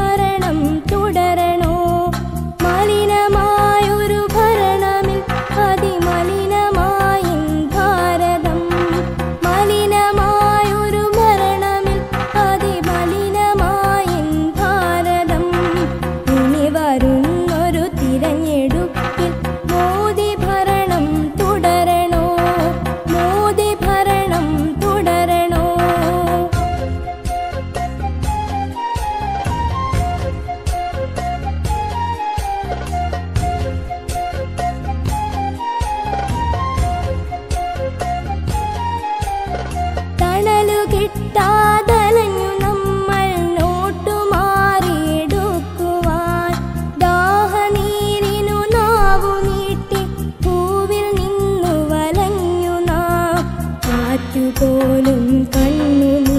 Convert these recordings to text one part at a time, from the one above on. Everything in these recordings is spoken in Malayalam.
हर അതുപോലും കണ്ണു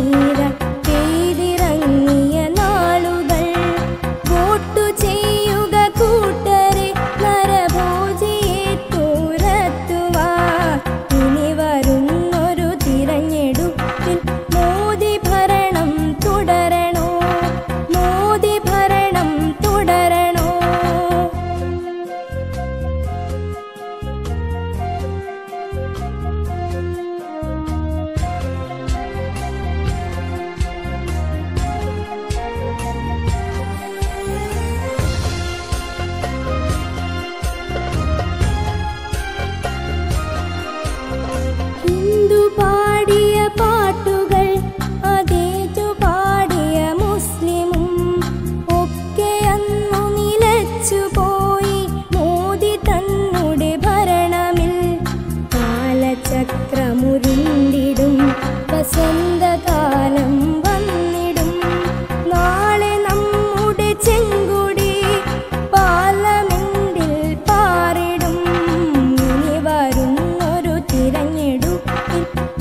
you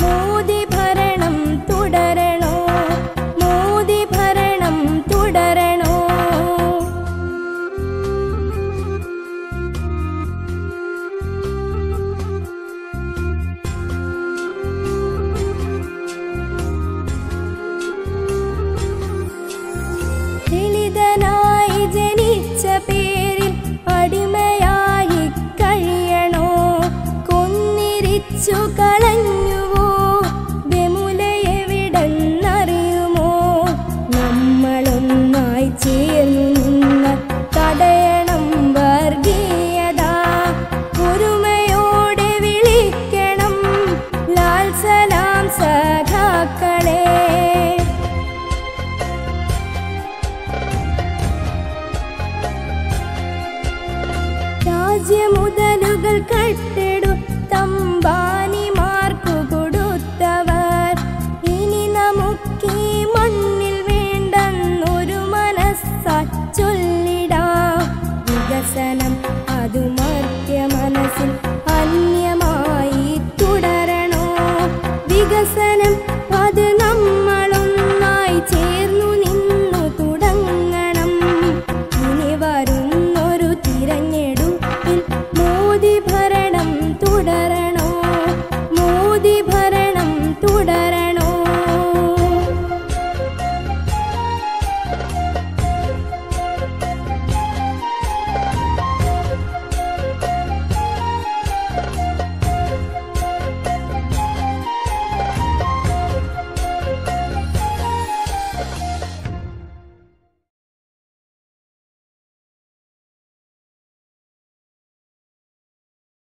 പൂജ്യമുതലുകൾ കട്ടെടു തമ്പാനിമാർക്കു കൊടുത്തവർ. ഇനി നമുക്ക് മണ്ണിൽ വേണ്ടെന്നൊരു മനസ്സാ ചൊല്ലിടാം. വികസനം അതു മനസ്സിൽ അന്യമായി തുടരണോ? വികസനം